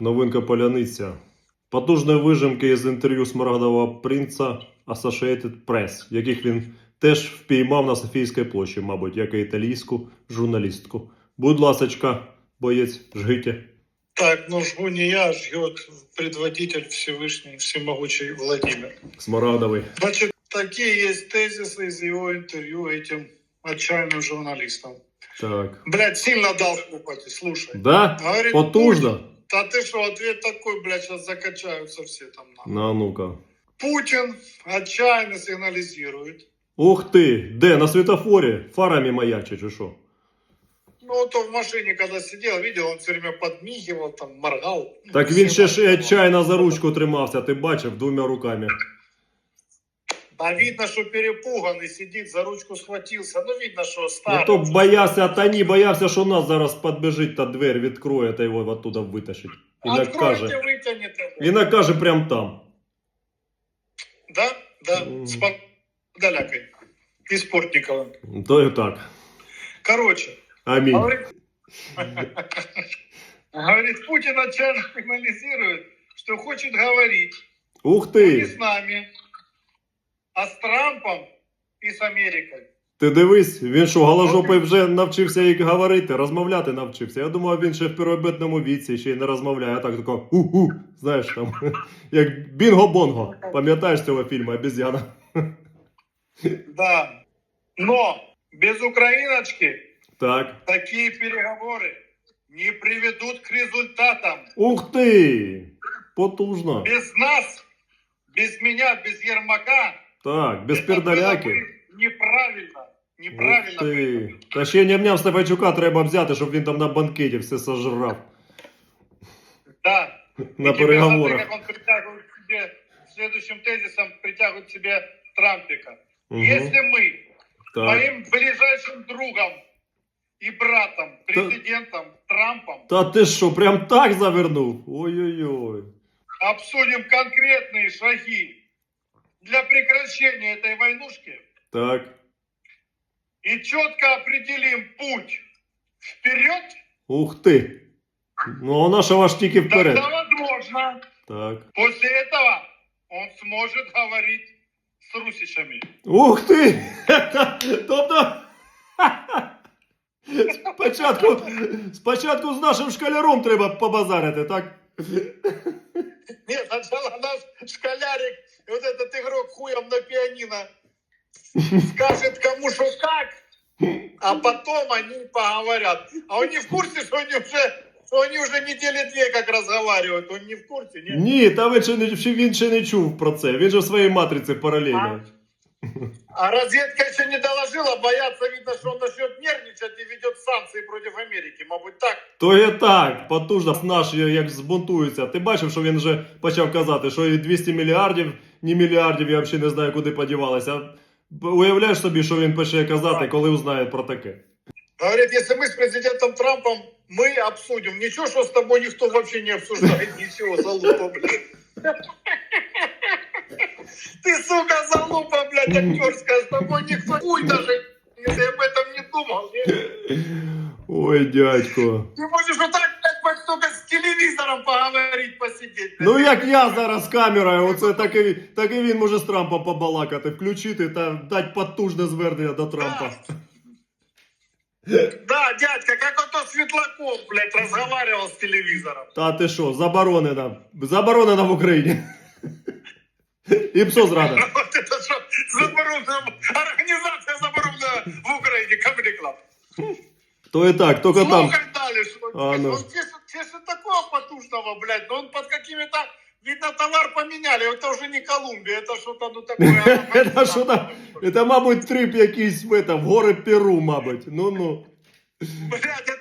Новинка Поляниця. Потужні вижимки із інтерв'ю Смарагдового принца Associated Press, яких він теж впіймав на Софійській площі, мабуть, як і італійську журналістку. Будь ласочка, боєць, жгите. Так, ну жгу не я, жгет предводитель Всевышний, всемогучий Владимир. Смарагдовий. Значит, такие есть тезисы из его интервью этим отчаянным журналистам. Так. Блять, сильно дал хлопать, слушай. Да? Говорит, Потужно? Да ты что, ответ такой, блядь, сейчас закачаются все там. нахуй. На ну-ка. Путин отчаянно сигнализирует. Ух ти! Де? На світофорі? Фарами маячить, чи що? Ну, то в машине, когда сидел, видел, он все время подмигивал, там, моргал. Так він ще ж і отчаянно за ручку тримався, ти бачив, двома руками. Да видно, что перепуганный сидит, за ручку схватился. Ну, видно, что Ну старый. то боявся, та ні, боявся, що нас зараз підбіжить та двері відкроє та його оттуда витащить. І Откройте, накаже. вытянет его. І накаже прям там. Да, да, М. с подалякой. И Спортниковым. То і так. Короче, Амінь. говорит, говорит, Путин отчаянно сигнализирует, что хочет говорить Ух не ти! с нами, а с Трампом и с Америкой. Ти дивись, він що, голожопий вже навчився як говорити, розмовляти навчився. Я думав, він ще в первобитному віці ще й не розмовляє, а так тако у-у, знаєш там, як Бінго-Бонго. Пам'ятаєш цього фільму Обезьяна? Да. Но без Украиночки Так. такие переговоры не приведут к результатам. Ух ти! Потужно. Без нас, без меня, без Ермака Так, без пердаляки. бы неправильно. Ух Неправильно. ти. Та ще ням-ням Стефанчука треба взяти, щоб він там на банкеті все сожрав. Да. На И переговорах. смотри, как он притягивает к себе, следующим тезисом притягивает к себе Трампика. Угу. Если мы Так. моим ближайшим другом и братом, президентом Трампом, Та ти що, прям так завернув? Ой-ой-ой. обсудим конкретные шаги для прекращения этой войнушки Так. и четко определим путь вперед, Ух ти. Ну, а наша ж тільки вперед. тогда возможно, Так. после этого он сможет говорить с русичами. Ух ти! Тобто. Спочатку, спочатку з нашим шкаляром треба побазарити, так? Нет, сначала наш школярик, вот этот игрок хуем на пианино, скажет кому что как, а потом они поговорят. А он не в курсе, что они уже, что они уже недели две як разговаривают. він не в курсе, нет? Ні, та ви ще не, він ще не чув про це. Він же в своїй матриці паралельно. А разведка еще не доложила, боятся, видно, что он начнет нервничать и ведет санкции против Америки. Мабуть, так. То є так, потужно наш як збунтується. Ти бачив, що він вже почав казати, що і 200 мільярдів, ні мільярдів, я взагалі не знаю, куди подівалися. Уявляєш собі, що він почне казати, коли узнає про таке. Говорит, если мы с президентом Трампом, мы обсудим. Ничего, что с тобой никто вообще не обсуждает. Ничего, залупа, блядь. Ты, сука, залупа, блядь, актерская. С тобой никто хуй даже, если об этом не думал. не? Ой, дядько. Ты можешь вот так, блядь, хоть только с телевизором поговорить, посидеть. блядь. Ну як я зараз з камерою, оце так і, так і він може з Трампом побалакати, включити та дати потужне звернення до Трампа. Да, дядька, как он то Светлаков, блядь, разговаривал с телевизором. Та ти що, заборонено. Заборонено в Україні. І псо зрада. Вот это что, забороненная организация забороненная в Украине, Comedy Club. То і так, тільки там. Слухай далі, що А, ну. он тешит, тешит такого потужного, блядь, но он под какими-то, видно, товар поменяли, это уже не Колумбия, это что-то, ну, такое. Це що там? Це, мабуть, трип якийсь в, этом, в гори Перу, мабуть. Ну-ну. Блядь,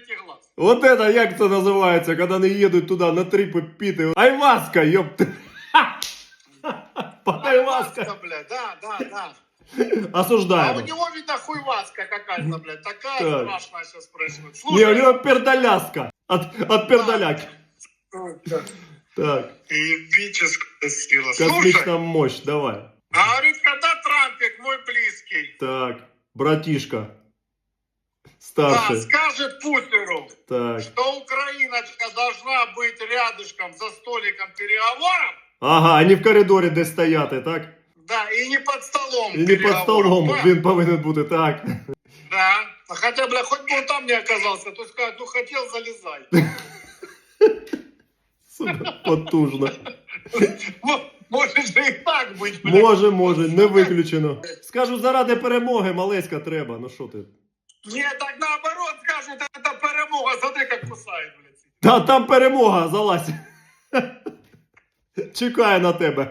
открылся третий глаз. Вот это як це називається, коли вони їдуть туди на трипи піти. Айваска, ёпти. Айваска. Айваска, блядь, да, да, да. А Осуждаємо. у него, видно, хуйваска какая-то, блядь, такая Так. страшная сейчас происходит. Не, у Слушай, него пердаляска. От, от пердаляки. Так, Эпическая сила. Слушай, космічна мощь, давай. а говорит, когда Трампик, мой близкий, Так, братишка. да, Старший. скажет Путину, Так, что Украина Украиночка должна быть рядышком за столиком переговоров, Ага, а не в коридорі десь стояти, так? да, и не под столом І не під переговоров, столом. да. Він повинен бути так. Да. А Хотя, бля, хоть бы он там не оказался, то скажет, ну хотел, залезай. Сука, потужно. Мо- Может же и так быть, бля. Може, може, не виключено. Скажу, заради перемоги Малеська треба. Ну що ти? Нет, так наоборот скажут, это перемога, смотри, как кусает, блядь. Та там перемога, залазь. Чекає на тебе.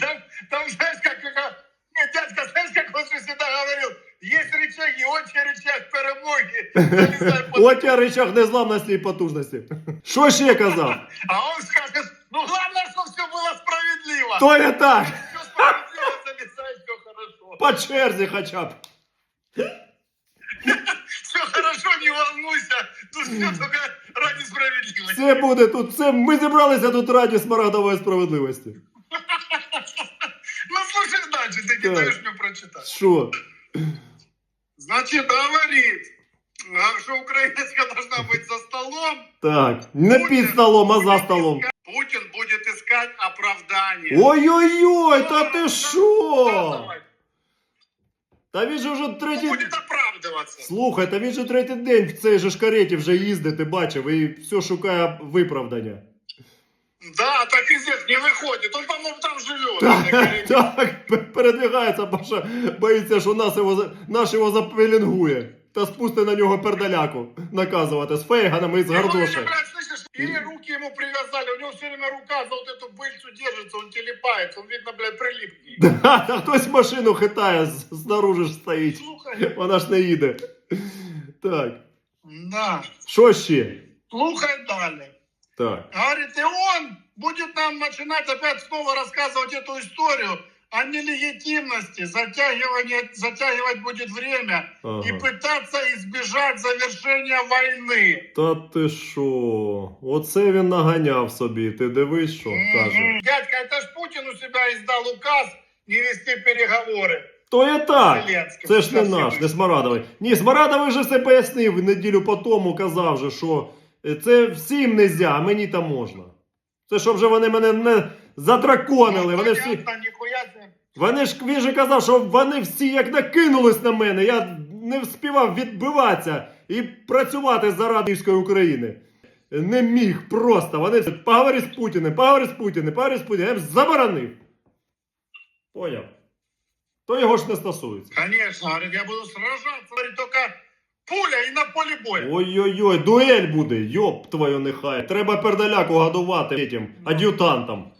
Там, там знаешь, как, как... Нет, дядька, знаешь, как он же всегда говорил, есть рычаги, очень рычаг перемоги. залезай под- От я речах незламності і потужності. Що ще казав? А он скажет, ну главное, чтобы все было справедливо. То не так. Все справедливо, залезай, все хорошо. По черзі хоча б. Тут все только ради справедливости. Все буде тут. Все, ми зібралися тут раді смарагдової справедливості. Ну слушай дальше, ты не Так. даешь мне прочитать. Що? Значит, говорит, а, что украиночка должна быть за столом. Так, не під столом, а за будет столом. искать- Путин будет искать оправдание. Ой-ой-ой, та ти що? Доказывать. Та він же вже третій. Будет Оправдываться. Слухай, та він же третій день в цій же ж кареті вже їздить, ти бачив, і все шукає виправдання. Да, так и не выходит. Он, по-моему, там живет. Так, передвигається, бо що боїться, що нас його, наш його запелінгує. Та спусти на нього пердаляку наказувати з фейганами і з Его, гардошем. блядь, слышишь, или руки ему привязали, у него все время рука за вот эту пыльцу держится, он телепается, он, видно, блядь, прилип к ней. Да, та хтось машину хитає, з- знаружи ж стоїть. Слухай, Вона ж не їде. Так. да, Що ще? слухай далее. Так. Говорит, и он будет нам начинать опять снова рассказывать эту историю о нелегитимности, затягивание, затягивать будет время и Ага. пытаться избежать завершения войны. Та ти що? Оце він наганяв собі. Ти дивись, що каже. Мгм. Дядька, это ж Путин у себя издал указ не вести переговоры. То є так. Зеленським. Це ж не Совсем. наш, не Смарадовий. Ні, Смарадовий вже все пояснив неділю по тому, казав же, що е, це всім нельзя, а мені там можна. Це щоб вже вони мене не задраконили. Вони всі. Понятно, нихуя себе. вони ж він же казав, що вони всі як накинулись на мене. Я не вспівав відбиватися і працювати заради Київської України. Не міг просто. Вони поговори з Путіним, поговори з Путіним, поговори з Путіним. Я їм заборонив. Поняв. То його ж не стосується. Конечно, говорит, я буду сражаться, говорит, только пуля и на поле боя. Ой-ой-ой, дуель буде, йоп твою нехай. Треба пердаляку годувати этим ад'ютантом.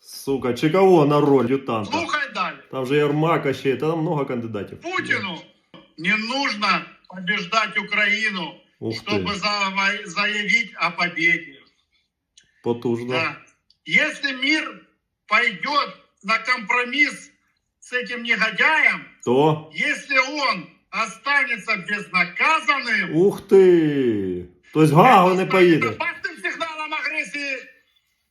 Сука, чи кого на роль ад'ютанта? Слухай далее. Там же Ярмака ще, та там много кандидатів. Путину не нужно побеждать ти, чтобы заявить о победе. потужно. Да. Если мир пойдет на компромисс с этим негодяем, То? если он останется безнаказанным, Ух ти! Тобто Гаго не это поїде. станет опасным сигналом агрессии.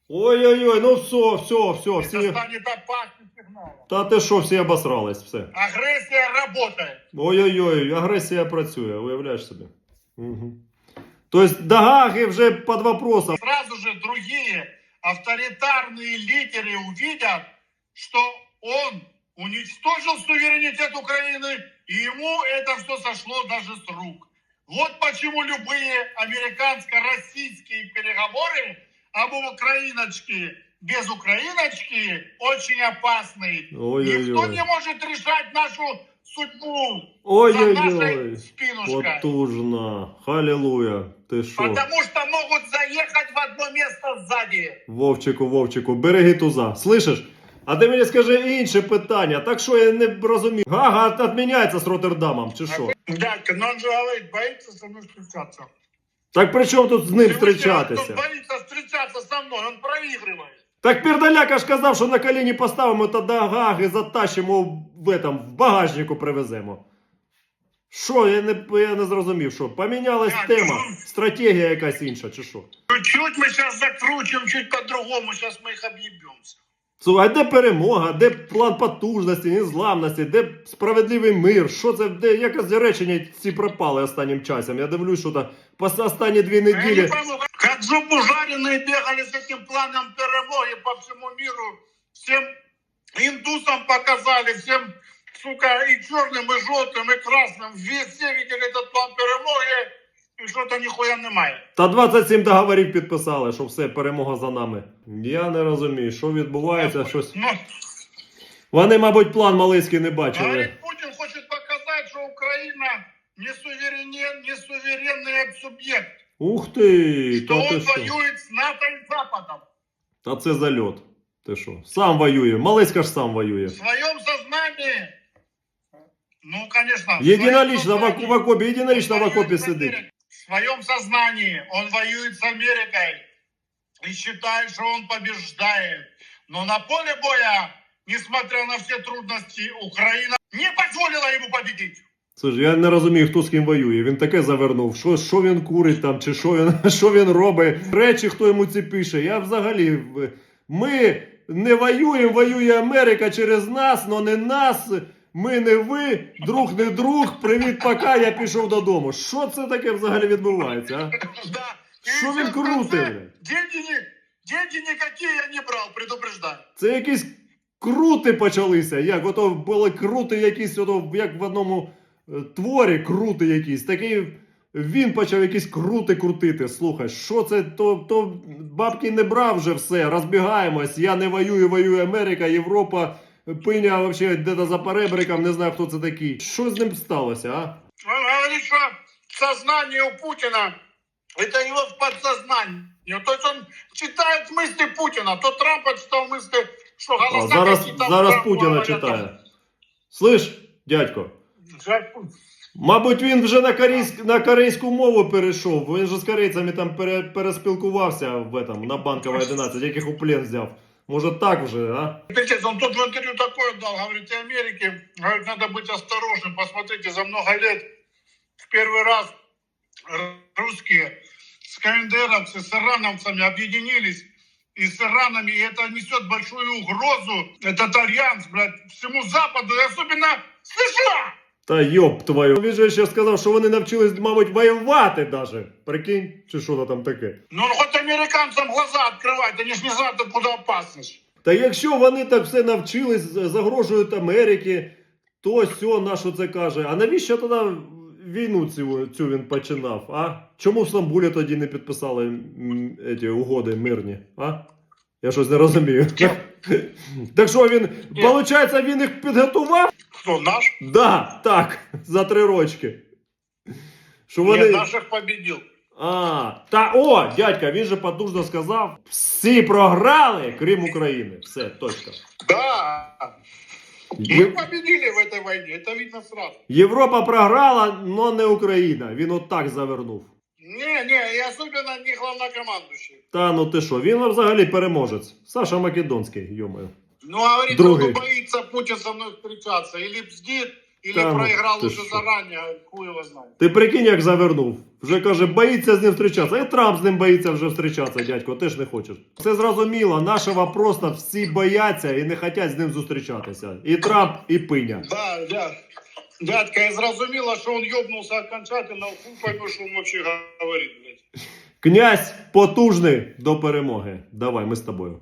Ой-ой-ой, ну все, все, все, Это всі. станет опасным сигналом. Та ти що, всі обосрались, все. Агрессия работает. Ой-ой-ой, агресія працює, уявляєш собі. Угу. Тобто до Гаги вже під вопросом. Сразу же другие авторитарные лидеры увидят, что он уничтожил суверенитет Украины, и ему это все сошло даже с рук. Вот почему любые американско-российские переговоры об Украиночке без Украиночки очень опасны. Никто не Ой-ой-ой. может решать нашу судьбу за Ой-ой-ой. нашей спинушкой. Потужно. Халілуя. Ти що? Потому что могут заехать в одно место сзади. Вовчику, Вовчику, береги туза. Слышиш? А ти мені скажи інше питання. Так що я не розумію. Гага відміняється з Роттердамом, чи що? Дядька, но он же говорит, боится со мной встречаться. Так при чому тут з ним Всевышний раз, зустрічатися? Он боится встречаться со мной, он проигрывает. Так Пердаляка ж казав, що на коліні поставимо та до Гаги затащимо в, этом, в багажнику привеземо. Що, я не, я не зрозумів, що помінялась Так, тема, ну. стратегія якась інша, чи що? Чуть мы сейчас закрутим, чуть по-другому, сейчас мы их объебемся. Слухай, а де перемога, де план потужності, незламності, де справедливий мир? Що це, де якось речення ці пропали останнім часом? Я дивлюсь, що там по останні дві Я не неділі. пойму, как зубу жареные бегали с этим планом перемоги по всему миру. Всем индусам показали, всем, сука, и черным, и желтым, и красным. Везде видели этот план перемоги, и что-то нихуя немає. Та 27 договорів підписали, що все, перемога за нами. Я не розумію, що відбувається, щось. Ну, Вони, мабуть, план Малиський не бачили. говорит, Путин хочет показать, что Украина не, суверенен, не суверенный субъект. Ух ти! Что Та ти он що? воюет с НАТО и Западом. Та це зальот. Ти що? Сам воює. Малиська ж сам воює. В своем сознании, ну, конечно... в Єдинолічно своем в, оку- в окопі, єдинолічно в Он окопі воюет с сидить. Америкой. В своем сознании он воюет с Америкой и считает, что он побеждает. Но на поле боя, несмотря на все трудности, Украина не позволила ему победить. Слушай, я не розумію, хто з ким воює. Він таке завернув. Що, що він курить там, чи що він, що він робить. Речі, хто йому ці пише. Я взагалі. Ми не воюємо, воює Америка через нас, но не нас. Ми не ви, друг не друг. Привіт, пока, я пішов додому. Що це таке взагалі відбувається? А? Що він в конце, крутить? Деньги, никакие я не брал, предупреждаю. Це якісь крути почалися. Як ото були крути якісь, ото, як в одному е, творі крути якісь. Такий він почав якісь крути крутити. Слухай, що це? То, то бабки не брав вже все, розбігаємось. Я не воюю, воює Америка, Європа, пиня вообще де-то за перебриком, не знаю, хто це такий. Що з ним сталося, а? Он говорит, что сознание у Путина это его в подсознании. То есть он читает мысли Путина. То Трампа читал мысли, что а голоса зараз, какие-то зараз Трампу Путіна говорят. читає. Слиш, дядько. Сейчас- Мабуть, він вже на, корейськ, на корейську мову перейшов. Він же з корейцями там пере, переспілкувався в этом, на Банковій 11, яких у плен взяв. Може так вже, а? Смотрите, он тут в интервью такое дал, говорит, и Америке, говорит, надо быть осторожным. Посмотрите, за много лет в первый раз р- русские с КНДРовцы, с ирановцами объединились. И с иранами, и это несет большую угрозу, этот альянс, блядь, всему Западу, и особенно США. Та йоп твою. Він же ще сказав, що вони навчились, мабуть, воювати даже. Прикинь, чи що то там таке. Ну, хоть американцам глаза открывать, они ж не знают, откуда опасность. Та якщо вони так все навчились, загрожують Америки, то сьо на що це каже. А навіщо тоді війну цю, цю він починав? А? Чому в Стамбулі тоді не підписали м, ці угоди мирні? А? Я щось не розумію. Так що він, виходить, він їх підготував? Кто, наш? Да, так, за три рочки. Що Нет, вони. наших победил. А, та о, дядька, він же потужно сказав: всі програли, крім України. Все, точка. Да. Є- Мы победили в этой войне, это видно сразу. Європа програла, но не Україна. Він отак завернув. Не, не, и особенно не главнокомандующий. Та ну ти що, він взагалі переможець. Саша Македонський, йомаю. Ну, говорит, Другой. он боится Путин со мной встречаться. Или бздит, или Да ну, проиграл уже что? заранее, хуй его знает. Ти прикинь, як завернув. Вже каже, боїться з ним зустрічатися. І Трамп з ним боїться вже зустрічатися, дядько, ти ж не хочеш. Все зрозуміло, нашого просто всі бояться і не хочуть з ним зустрічатися. І Трамп, і пиня. Да, да. Дядька, я зрозуміла, що он йобнувся окончательно, хуй пойму, що він взагалі говорить, блядь. Князь потужний до перемоги. Давай, ми з тобою.